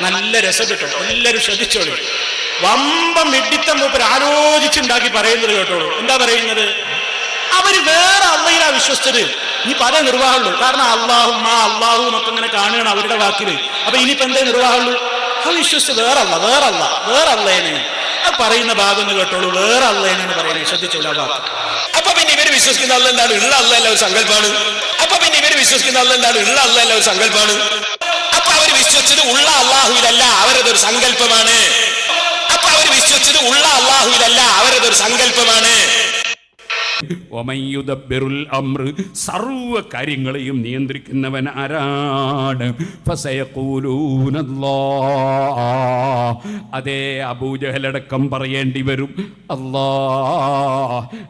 നല്ല രസം കിട്ടും. എല്ലാവരും ശ്രദ്ധിച്ചോളൂ. വമ്പം മിഡിത്തം മൂപ്പർ ആലോചിച്ചുണ്ടാക്കി പറയുന്നത് കേട്ടോളൂ. എന്താ പറയുന്നത്? അവർ വേറെ അള്ളയിലാ വിശ്വസിച്ചത്. ഇനി പല നിർവാഹമുള്ളൂ. കാരണം അള്ളാഹും ആ അള്ളാഹു എന്നൊക്കെ ഇങ്ങനെ കാണുകയാണ് അവരുടെ വാക്കിൽ. അപ്പൊ ഇനിയിപ്പോ എന്തേ നിർവാഹമുള്ളൂ? അത് വിശ്വസിച്ച് വേറെ അല്ല വേറെ അല്ല വേറെ അള്ളേനെ അത് പറയുന്ന ഭാഗം എന്ന് കേട്ടോളൂ. വേറെ അള്ളേനെന്ന് പറയുന്നത്. ശ്രദ്ധിച്ചോളൂ ആ വാക്ക്. അപ്പൊ പിന്നെ ഇവർ വിശ്വസിക്കുന്ന അല്ല എന്താണ് ഉള്ള അല്ല ഒരു സങ്കല്പാണ്. അപ്പൊ പിന്നെ ഇവർ വിശ്വസിക്കുന്ന അല്ല എന്താണ് ഉള്ള അല്ല ഒരു സങ്കല്പാണ്. വിശ്വസിച്ചത് ഉള്ള അള്ളാഹുവിലല്ല അവരതൊരു സങ്കല്പമാണ്. അപ്പൊ അവർ വിശ്വസിച്ചത് ഉള്ള അള്ളാഹുവിലല്ല അവരതൊരു സങ്കല്പമാണ് സർവ കാര്യങ്ങളെയും നിയന്ത്രിക്കുന്നവൻ ആരാണ്? അതെ അബൂജഹലടക്കം പറയേണ്ടി വരും. അല്ലാ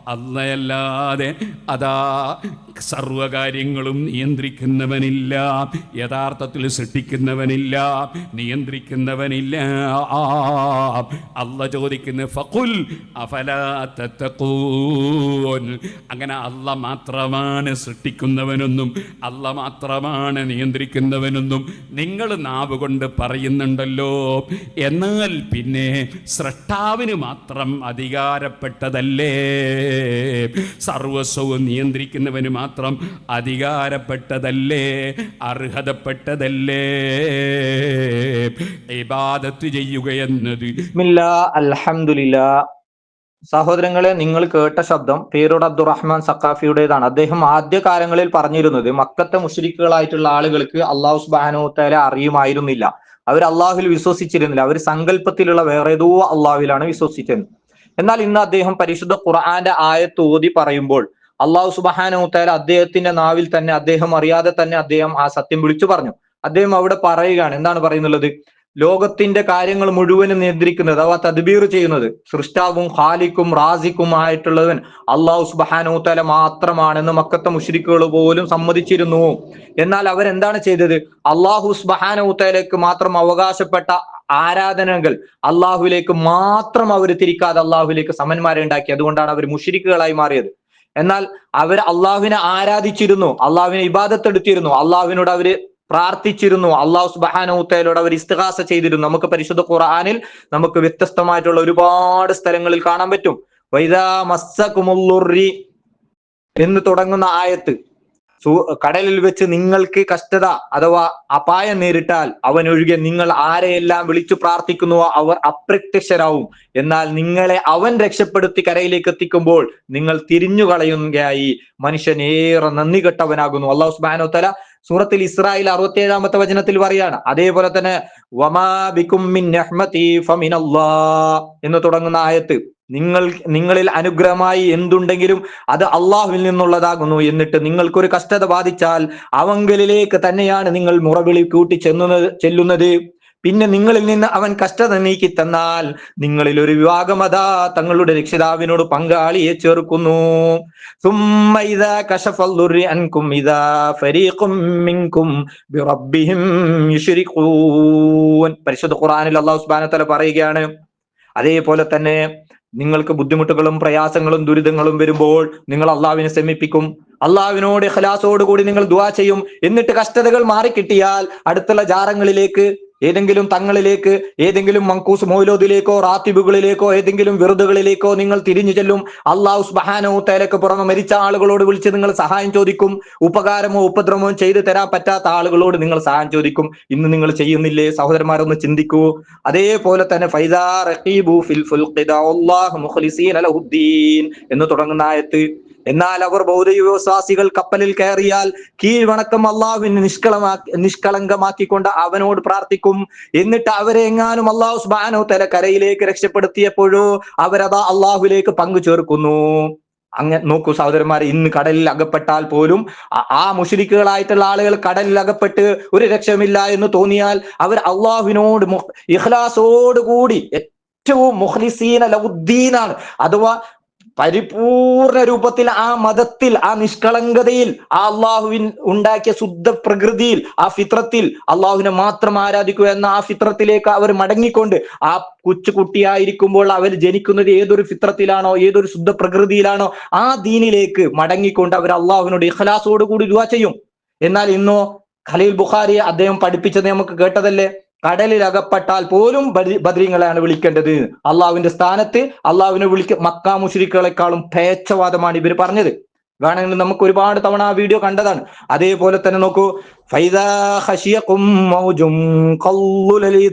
അല്ലയല്ലാതെ അതാ സർവകാര്യങ്ങളും നിയന്ത്രിക്കുന്നവനില്ല. യഥാർത്ഥത്തിൽ സൃഷ്ടിക്കുന്നവനില്ല. നിയന്ത്രിക്കുന്നവനില്ല. അല്ല ചോദിക്കുന്ന ഫഖുൽ അഫലാ അങ്ങനെ അല്ല മാത്രമാണ് സൃഷ്ടിക്കുന്നവനെന്നും അല്ല മാത്രമാണ് നിയന്ത്രിക്കുന്നവനെന്നും നിങ്ങൾ നാവ് കൊണ്ട് പറയുന്നുണ്ടല്ലോ. എന്നാൽ പിന്നെ സൃഷ്ടാവിന് മാത്രം അധികാരപ്പെട്ടതല്ലേ? സർവസ്വവും നിയന്ത്രിക്കുന്നവന് മാത്രം അധികാരപ്പെട്ടതല്ലേ? അർഹതപ്പെട്ടതല്ലേ? ഇബാദത്ത് ചെയ്യുക എന്നത് ബിസ്മില്ല അൽഹംദുലില്ല സഹോദരങ്ങളെ നിങ്ങൾ കേട്ട ശബ്ദം പേരോട് അബ്ദുറഹ്മാൻ സക്കാഫിയുടേതാണ് അദ്ദേഹം ആദ്യ കാലങ്ങളിൽ പറഞ്ഞിരുന്നത് മക്കത്തെ മുഷരിക്കുകളായിട്ടുള്ള ആളുകൾക്ക് അള്ളാഹു സുബാനോത്തേല അറിയുമായിരുന്നില്ല. അവർ അള്ളാഹുവിൽ വിശ്വസിച്ചിരുന്നില്ല. അവർ സങ്കല്പത്തിലുള്ള വേറെ ഏതോ അള്ളാഹുവിലാണ് വിശ്വസിച്ചത്. എന്നാൽ ഇന്ന് അദ്ദേഹം പരിശുദ്ധ ഖുർആന്റെ ആയത്ത് ഓതി പറയുമ്പോൾ അള്ളാഹു സുബാനോത്തേല അദ്ദേഹത്തിന്റെ നാവിൽ തന്നെ അദ്ദേഹം അറിയാതെ തന്നെ അദ്ദേഹം ആ സത്യം വിളിച്ചു പറഞ്ഞു. അദ്ദേഹം അവിടെ പറയുകയാണ് എന്താണ് പറയുന്നുള്ളത്? ലോകത്തിന്റെ കാര്യങ്ങൾ മുഴുവനും നിയന്ത്രിക്കുന്നത് അഥവാ തദ്ബീർ ചെയ്യുന്നത് സൃഷ്ടാവും ഖാലിക്കും റാസിക്കും ആയിട്ടുള്ളവൻ അള്ളാഹു സുബാനോത്തല മാത്രമാണെന്ന് മക്കത്ത മുഷ്രിക്കുകൾ പോലും സമ്മതിച്ചിരുന്നു. എന്നാൽ അവരെന്താണ് ചെയ്തത്? അള്ളാഹു സുബാനോത്തലക്ക് മാത്രം അവകാശപ്പെട്ട ആരാധനകൾ അള്ളാഹുലേക്ക് മാത്രം അവർ തിരിക്കാതെ അള്ളാഹുലേക്ക് സമന്മാരെ ഉണ്ടാക്കി. അതുകൊണ്ടാണ് അവർ മുഷിരിക്കുകളായി മാറിയത്. എന്നാൽ അവർ അള്ളാഹുവിനെ ആരാധിച്ചിരുന്നു അള്ളാഹുവിനെ ഇബാദത്തെടുത്തിരുന്നു അള്ളാഹുവിനോട് അവർ പ്രാർത്ഥിച്ചിരുന്നു. അള്ളാഹു സുബാനൂത്തയിലൂടെ അവർ ഇസ്തിഹാസ ചെയ്തിരുന്നു. നമുക്ക് പരിശുദ്ധ ഖുർആനിൽ നമുക്ക് വ്യത്യസ്തമായിട്ടുള്ള ഒരുപാട് സ്ഥലങ്ങളിൽ കാണാൻ പറ്റും. വൈദാ മസ്സകുമുല്ലുറി എന്ന് തുടങ്ങുന്ന ആയത്ത്. കടലിൽ വെച്ച് നിങ്ങൾക്ക് കഷ്ടത അഥവാ അപായം നേരിട്ടാൽ അവൻ ഒഴികെ നിങ്ങൾ ആരെയെല്ലാം വിളിച്ചു പ്രാർത്ഥിക്കുന്നുവോ അവർ അപ്രത്യക്ഷരാവും. എന്നാൽ നിങ്ങളെ അവൻ രക്ഷപ്പെടുത്തി കരയിലേക്ക് എത്തിക്കുമ്പോൾ നിങ്ങൾ തിരിഞ്ഞു കളയുകയായി മനുഷ്യൻ ഏറെ നന്ദി കെട്ടവനാകുന്നു അള്ളാഹു സുബാനോ തല സൂറത്തിൽ ഇസ്രായേൽ അറുപത്തി ഏഴാമത്തെ വചനത്തിൽ പറയാണ്. അതേപോലെ തന്നെ വമാ എന്ന് തുടങ്ങുന്ന ആയത്ത്. നിങ്ങൾ നിങ്ങളിൽ അനുഗ്രഹമായി എന്തുണ്ടെങ്കിലും അത് അള്ളാഹുവിൽ നിന്നുള്ളതാകുന്നു. എന്നിട്ട് നിങ്ങൾക്കൊരു കഷ്ടത ബാധിച്ചാൽ അവങ്കലിലേക്ക് തന്നെയാണ് നിങ്ങൾ മുറവിളി കൂട്ടി ചെന്നുന്നത് ചെല്ലുന്നത്. പിന്നെ നിങ്ങളിൽ നിന്ന് അവൻ കഷ്ടത നീക്കി തന്നാൽ നിങ്ങളിൽ ഒരു വിഭാഗമതാ തങ്ങളുടെ രക്ഷിതാവിനോട് പങ്കാളിയെ ചേർക്കുന്നു. പരിശുദ്ധ ഖുറാനിൽ അള്ളാഹു സുബാനത്തല പറയുകയാണ് അതേപോലെ തന്നെ നിങ്ങൾക്ക് ബുദ്ധിമുട്ടുകളും പ്രയാസങ്ങളും ദുരിതങ്ങളും വരുമ്പോൾ നിങ്ങൾ അള്ളാവിനെ ശമിപ്പിക്കും അള്ളാവിനോട് ഖലാസോടുകൂടി നിങ്ങൾ ദുവാ ചെയ്യും. എന്നിട്ട് കഷ്ടതകൾ മാറിക്കിട്ടിയാൽ അടുത്തുള്ള ജാറങ്ങളിലേക്ക് ഏതെങ്കിലും തങ്ങളിലേക്ക് ഏതെങ്കിലും മങ്കൂസ് മൊയ്ലോദിലേക്കോ റാത്തിബുകളിലേക്കോ ഏതെങ്കിലും വിറുതുകളിലേക്കോ നിങ്ങൾ തിരിഞ്ഞു ചെല്ലും. അള്ളാഹു സ്ബഹാനോ തേലക്ക് പുറമെ മരിച്ച ആളുകളോട് വിളിച്ച് നിങ്ങൾ സഹായം ചോദിക്കും. ഉപകാരമോ ഉപദ്രവമോ ചെയ്തു തരാൻ പറ്റാത്ത ആളുകളോട് നിങ്ങൾ സഹായം ചോദിക്കും. ഇന്ന് നിങ്ങൾ ചെയ്യുന്നില്ലേ? സഹോദരന്മാരൊന്ന് ചിന്തിക്കൂ. അതേപോലെ തന്നെ ഫൈദാ റഖീബു ഫിൽ എന്ന് തുടങ്ങുന്ന ആയത്ത്. എന്നാൽ അവർ ഭൗതിക വിശ്വാസികൾ കപ്പലിൽ കയറിയാൽ കീഴ്വണക്കം അള്ളാഹുവിനെ നിഷ്കളമാക്കി നിഷ്കളങ്കമാക്കിക്കൊണ്ട് അവനോട് പ്രാർത്ഥിക്കും. എന്നിട്ട് അവരെ എങ്ങാനും അള്ളാഹു സുബാനോ തല കരയിലേക്ക് രക്ഷപ്പെടുത്തിയപ്പോഴോ അവരതാ അള്ളാഹുലേക്ക് പങ്കു ചേർക്കുന്നു. അങ്ങ നോക്കൂ സഹോദരന്മാരെ ഇന്ന് കടലിൽ അകപ്പെട്ടാൽ പോലും ആ- മുഷരിക്കുകളായിട്ടുള്ള ആളുകൾ കടലിൽ അകപ്പെട്ട് ഒരു രക്ഷമില്ല എന്ന് തോന്നിയാൽ അവർ അള്ളാഹുവിനോട് ഇഖ്ലാസോടുകൂടി ഏറ്റവും മുഖ്ലിസീന ലൗദ്ദീനാണ്. അഥവാ പരിപൂർണ രൂപത്തിൽ ആ മതത്തിൽ ആ നിഷ്കളങ്കതയിൽ ആ അള്ളാഹുവിൻ ഉണ്ടാക്കിയ ശുദ്ധ പ്രകൃതിയിൽ ആ ഫിത്രത്തിൽ അള്ളാഹുവിനെ മാത്രം ആരാധിക്കുക എന്ന ആ ഫിത്രത്തിലേക്ക് അവർ മടങ്ങിക്കൊണ്ട് ആ കൊച്ചു കുട്ടിയായിരിക്കുമ്പോൾ അവർ ജനിക്കുന്നത് ഏതൊരു ഫിത്രത്തിലാണോ ഏതൊരു ശുദ്ധ പ്രകൃതിയിലാണോ ആ ദീനിലേക്ക് മടങ്ങിക്കൊണ്ട് അവർ അള്ളാഹുവിനോട് ഇഖലാസോടുകൂടി ദുആ ചെയ്യും. എന്നാൽ ഇന്നോ ഖലീൽ ബുഖാരി അദ്ദേഹം പഠിപ്പിച്ചത് നമുക്ക് കേട്ടതല്ലേ? കടലിൽ അകപ്പെട്ടാൽ പോലും ബദ്രീങ്ങളെയാണ് വിളിക്കേണ്ടത്. അള്ളാഹുവിന്റെ സ്ഥാനത്ത് അള്ളാഹുവിനെ വിളിക്ക മക്ക മുഷിരിക്കളെക്കാളും പേച്ചവാദമാണ് ഇവർ പറഞ്ഞത്. വേണമെങ്കിൽ നമുക്ക് ഒരുപാട് തവണ ആ വീഡിയോ കണ്ടതാണ്. അതേപോലെ തന്നെ നോക്കൂ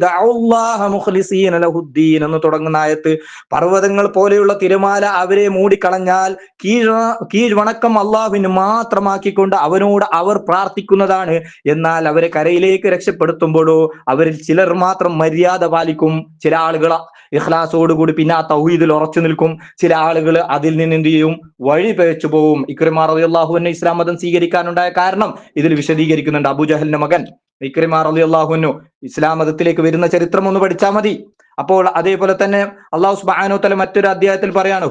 ദഅഉല്ലാഹ മുഖ്ലിസീന ലഹുദ്ദീൻ എന്ന് തുടങ്ങുന്ന ആയത്ത്. പർവതങ്ങൾ പോലെയുള്ള തിരമാല അവരെ മൂടിക്കളഞ്ഞാൽ കീഴ് കീഴ്വണക്കം അള്ളാഹുവിന് മാത്രമാക്കിക്കൊണ്ട് അവനോട് അവർ പ്രാർത്ഥിക്കുന്നതാണ്. എന്നാൽ അവരെ കരയിലേക്ക് രക്ഷപ്പെടുത്തുമ്പോഴോ അവരിൽ ചിലർ മാത്രം മര്യാദ പാലിക്കും. ചില ആളുകൾ ഇഖ്ലാസോടുകൂടി പിന്നെ ആ തൗഹീദിൽ ഉറച്ചു നിൽക്കും. ചില ആളുകൾ അതിൽ നിന്ന് എന്ത് ചെയ്യും? വഴി പേച്ചു പോവും ഇക്രിമാർ അള്ളാഹുവിനെ ഇസ്ലാം മതം സ്വീകരിക്കാനുണ്ടായ കാരണം ഇതിൽ വിശദീകരിക്കുന്നുണ്ട്. അബുജഹലിന്റെ മകൻ ഇക്രിമാർ അലി അള്ളാഹുനു ഇസ്ലാം മതത്തിലേക്ക് വരുന്ന ചരിത്രം ഒന്ന് പഠിച്ചാൽ മതി. അപ്പോൾ അതേപോലെ തന്നെ അള്ളാഹു സുബ്ഹാനഹു തല മറ്റൊരു അധ്യായത്തിൽ പറയാണ്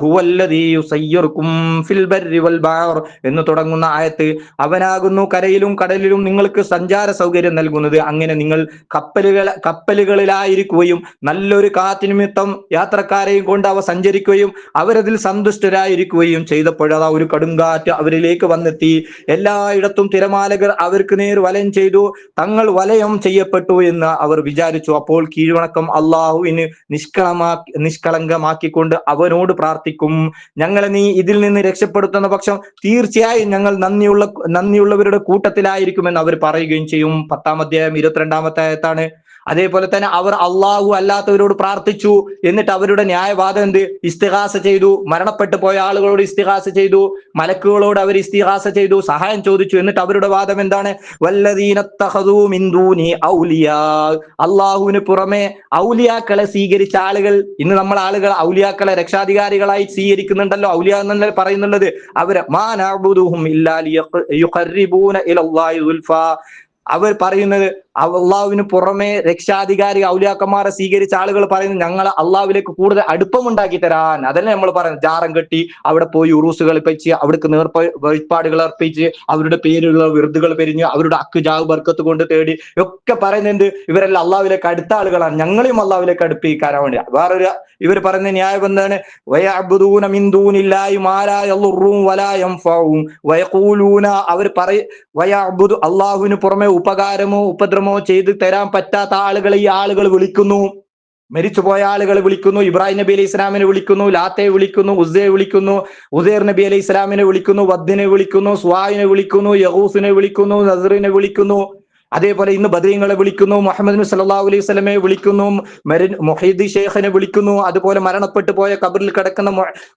എന്ന് തുടങ്ങുന്ന ആയത്ത് അവനാകുന്നു കരയിലും കടലിലും നിങ്ങൾക്ക് സഞ്ചാര സൗകര്യം നൽകുന്നത്. അങ്ങനെ നിങ്ങൾ കപ്പലുകൾ കപ്പലുകളിലായിരിക്കുകയും നല്ലൊരു കാത്തിനിമിത്തം യാത്രക്കാരെയും കൊണ്ട് അവ സഞ്ചരിക്കുകയും അവരതിൽ സന്തുഷ്ടരായിരിക്കുകയും ചെയ്തപ്പോഴതാ ഒരു കടുങ്കാറ്റ് അവരിലേക്ക് വന്നെത്തി. എല്ലായിടത്തും തിരമാലകൾ അവർക്ക് നേർ വലയം ചെയ്തു. തങ്ങൾ വലയം ചെയ്യപ്പെട്ടു എന്ന് അവർ വിചാരിച്ചു. അപ്പോൾ കീഴ്വണക്കം അള്ളാഹുവിന് നിഷ്കളമാക്കി നിഷ്കളങ്കമാക്കിക്കൊണ്ട് അവനോട് പ്രാർത്ഥിക്കും. ഞങ്ങളെ നീ ഇതിൽ നിന്ന് രക്ഷപ്പെടുത്തുന്ന പക്ഷം തീർച്ചയായും ഞങ്ങൾ നന്ദിയുള്ള നന്ദിയുള്ളവരുടെ കൂട്ടത്തിലായിരിക്കുമെന്ന് അവർ പറയുകയും ചെയ്യും. പത്താം അധ്യായം ഇരുപത്തിരണ്ടാമത്തെ ആയത്താണ്. അതേപോലെ തന്നെ അവർ അള്ളാഹു അല്ലാത്തവരോട് പ്രാർത്ഥിച്ചു. എന്നിട്ട് അവരുടെ ന്യായവാദം എന്ത്? ഇസ്തിഹാസ ചെയ്തു. മരണപ്പെട്ടു പോയ ആളുകളോട് ഇസ്തിഹാസ ചെയ്തു. മലക്കുകളോട് അവർ ഇസ്തിഹാസ ചെയ്തു. സഹായം ചോദിച്ചു. എന്നിട്ട് അവരുടെ വാദം എന്താണ്? അള്ളാഹുവിന് പുറമെ ഔലിയാക്കളെ സ്വീകരിച്ച ആളുകൾ ഇന്ന് നമ്മൾ ആളുകൾ ഔലിയാക്കളെ രക്ഷാധികാരികളായി സ്വീകരിക്കുന്നുണ്ടല്ലോ. ഔലിയ എന്നല്ലേ പറയുന്നുള്ളത് അവർ മാ നഅ്ബുദുഹും ഇല്ലാ ലിയഖ- യുഖർരിബൂന ഇലല്ലാഹി അവർ പറയുന്നത് അള്ളാഹുവിന് പുറമെ രക്ഷാധികാരി ഔലിയാക്കന്മാരെ സ്വീകരിച്ച ആളുകൾ പറയുന്നത് ഞങ്ങൾ അള്ളാഹുവിലേക്ക് കൂടുതൽ അടുപ്പമുണ്ടാക്കി തരാൻ. അതല്ലേ നമ്മൾ പറയുന്നത്? ജാറം കെട്ടി അവിടെ പോയി ഉറൂസ് കളിപ്പിച്ച് അവിടേക്ക് നേർപ്പ വഴിപാടുകൾ അർപ്പിച്ച് അവരുടെ പേരുള്ള വിറുതുകൾ പെരിഞ്ഞ് അവരുടെ അക്ക് ജാവ് ബർക്കത്ത് കൊണ്ട് തേടി ഒക്കെ പറയുന്നുണ്ട് ഇവരെല്ലാം അള്ളാഹുവിലേക്ക് അടുത്ത ആളുകളാണ്. ഞങ്ങളെയും അള്ളാഹുവിലേക്ക് അടുപ്പിക്കാനാ വേണ്ടി. വേറൊരു ഇവർ പറയുന്ന ന്യായം എന്താണ്? അവർ പറയും അള്ളാഹുവിന് പുറമെ ഉപകാരമോ ഉപദ്രവമോ ചെയ്തു തരാൻ പറ്റാത്ത ആളുകളെ ഈ ആളുകൾ വിളിക്കുന്നു. മരിച്ചുപോയ ആളുകളെ വിളിക്കുന്നു. ഇബ്രാഹിം നബി അലൈഹി ഇസ്ലാമിനെ വിളിക്കുന്നു. ലാത്തയെ വിളിക്കുന്നു. ഉസ്സയെ വിളിക്കുന്നു. ഉദയർ നബി അലൈഹി ഇസ്ലാമിനെ വിളിക്കുന്നു. വദ്ദിനെ വിളിക്കുന്നു. സ്വാഹിനെ വിളിക്കുന്നു. യഹൂസിനെ വിളിക്കുന്നു. നസറിനെ വിളിക്കുന്നു. അതേപോലെ ഇന്ന് ബദ്രീങ്ങളെ വിളിക്കുന്നു മുഹമ്മദ് സല്ലല്ലാഹു അലൈഹി വസല്ലമയെ വിളിക്കുന്നു മരി മൊഹീദി ഷെയ്ഖിനെ വിളിക്കുന്നു അതുപോലെ മരണപ്പെട്ടു പോയ കബറിൽ കിടക്കുന്ന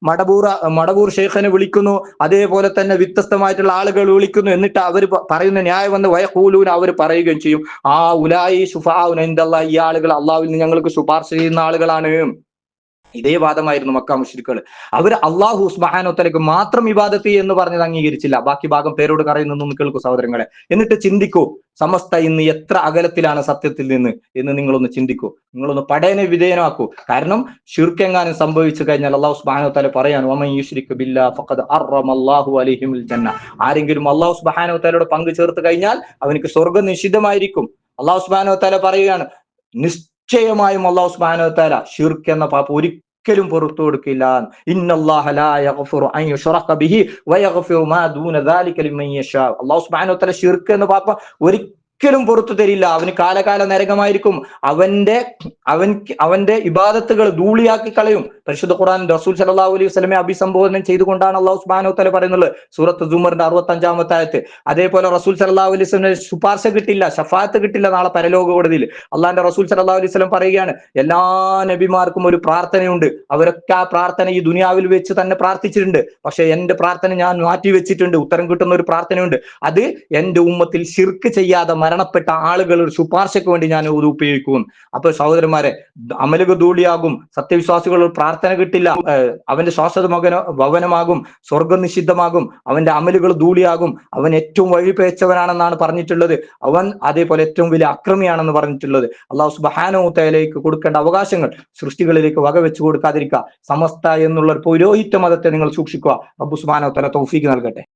മടബൂർ മടബൂർ ഷെയ്ഖിനെ വിളിക്കുന്നു അതേപോലെ തന്നെ വ്യത്യസ്തമായിട്ടുള്ള ആളുകൾ വിളിക്കുന്നു എന്നിട്ട് അവർ പറയുന്ന ന്യായം വന്ന് വയഹൂലൂൻ അവർ പറയുകയും ചെയ്യും. ആ ഉലായി ഷുഫാ ഈ ആളുകൾ അള്ളാഹുവിൽ നിന്ന് ഞങ്ങൾക്ക് ശുപാർശ ചെയ്യുന്ന ആളുകളാണ്. ഇതേ വാദമായിരുന്നു മക്ക മുഷ്രിക്കുകൾ അവർ അള്ളാഹു ഉസ്മഹാനോത്തലേക്ക് മാത്രം ഇബാദത്തി എന്ന് പറഞ്ഞത് അംഗീകരിച്ചില്ല. ബാക്കി ഭാഗം പേരോട് കറയുന്നൊന്നും കേൾക്കൂ സഹോദരങ്ങളെ. എന്നിട്ട് ചിന്തിക്കൂ സമസ്ത ഇന്ന് എത്ര അകലത്തിലാണ് സത്യത്തിൽ നിന്ന് എന്ന് നിങ്ങളൊന്ന് ചിന്തിക്കൂ. നിങ്ങളൊന്ന് പടയനെ വിധേയനാക്കൂ. കാരണം ഷിർക്കെങ്ങാനും സംഭവിച്ചു കഴിഞ്ഞാൽ അള്ളാഹു സുബ്ഹാനഹുവതആല പറയാൻ ആരെങ്കിലും അള്ളാഹു സുബ്ഹാനഹുവതആലയോട് പങ്കു ചേർത്ത് കഴിഞ്ഞാൽ അവനിക്ക് സ്വർഗം നിഷിദ്ധമായിരിക്കും. അള്ളാഹു സുബ്ഹാനഹുവതആല പറയുകയാണ് നിശ്ചയമായും അള്ളാഹു സുബ്ഹാനഹുവതആല ഷിർക്ക് എന്ന പാപം ഒരിക്കലും പുറത്തു കൊടുക്കില്ല. അള്ളാഹു സുബ്ഹാനഹുവതആല ഷിർക്ക് എന്ന പാപ്പ ഒരിക്കലും പുറത്തു തരില്ല. അവന് കാലകാല നരകമായിരിക്കും. അവന്റെ അവൻ അവന്റെ ഇബാദത്തുകൾ ധൂളിയാക്കി കളയും. പരിശുദ്ധ ഖുർആൻ റസൂൽ സല്ലല്ലാഹു അലൈഹി വസല്ലമെ അഭിസംബോധന ചെയ്തുകൊണ്ടാണ് അള്ളാഹു സുബ്ഹാനഹു വതആല പറയുന്നത്. സൂറത്ത് സുമറിന്റെ അറുപത്തി അഞ്ചാമത്തെ ആയത്ത്. അതേപോലെ റസൂൽ സല്ലല്ലാഹു അലൈഹി വസല്ലം ശുപാർശ കിട്ടില്ല ഷഫാത്ത് കിട്ടില്ല നാളെ പരലോക കോടതിയിൽ അള്ളാന്റെ റസൂൽ സല്ലല്ലാഹു അലൈഹി വസല്ലം പറയുകയാണ് എല്ലാ നബിമാർക്കും ഒരു പ്രാർത്ഥനയുണ്ട്. അവരൊക്കെ ആ പ്രാർത്ഥന ഈ ദുനിയാവിൽ വെച്ച് തന്നെ പ്രാർത്ഥിച്ചിട്ടുണ്ട്. പക്ഷെ എന്റെ പ്രാർത്ഥന ഞാൻ മാറ്റി വെച്ചിട്ടുണ്ട് ഉത്തരം കിട്ടുന്ന ഒരു പ്രാർത്ഥനയുണ്ട്. അത് എന്റെ ഉമ്മത്തിൽ ശിർക്ക് ചെയ്യാതെ മരണപ്പെട്ട ഒരു ശുപാർശയ്ക്ക് വേണ്ടി ഞാൻ ഇത് ഉപയോഗിക്കും. അപ്പൊ സഹോദരന്മാരെ അമലുക ധൂളിയാകും സത്യവിശ്വാസികൾ പ്രാർത്ഥന കിട്ടില്ല. അവന്റെ ശ്വാസത മകന ഭവനമാകും സ്വർഗം നിഷിദ്ധമാകും അവന്റെ അമലുകൾ ധൂളിയാകും അവൻ ഏറ്റവും വഴി പേച്ചവനാണെന്നാണ് പറഞ്ഞിട്ടുള്ളത്. അവൻ അതേപോലെ ഏറ്റവും വലിയ അക്രമിയാണെന്ന് പറഞ്ഞിട്ടുള്ളത്. അള്ളാഹു സുബഹാനോത്തയിലേക്ക് കൊടുക്കേണ്ട അവകാശങ്ങൾ സൃഷ്ടികളിലേക്ക് വകവെച്ചു കൊടുക്കാതിരിക്കുക. സമസ്ത എന്നുള്ള ഒരു പൗരോഹിത്യ മതത്തെ നിങ്ങൾ സൂക്ഷിക്കുക. അബ്ബു സുബാനോ തല തൗഫീക്ക് നൽകട്ടെ.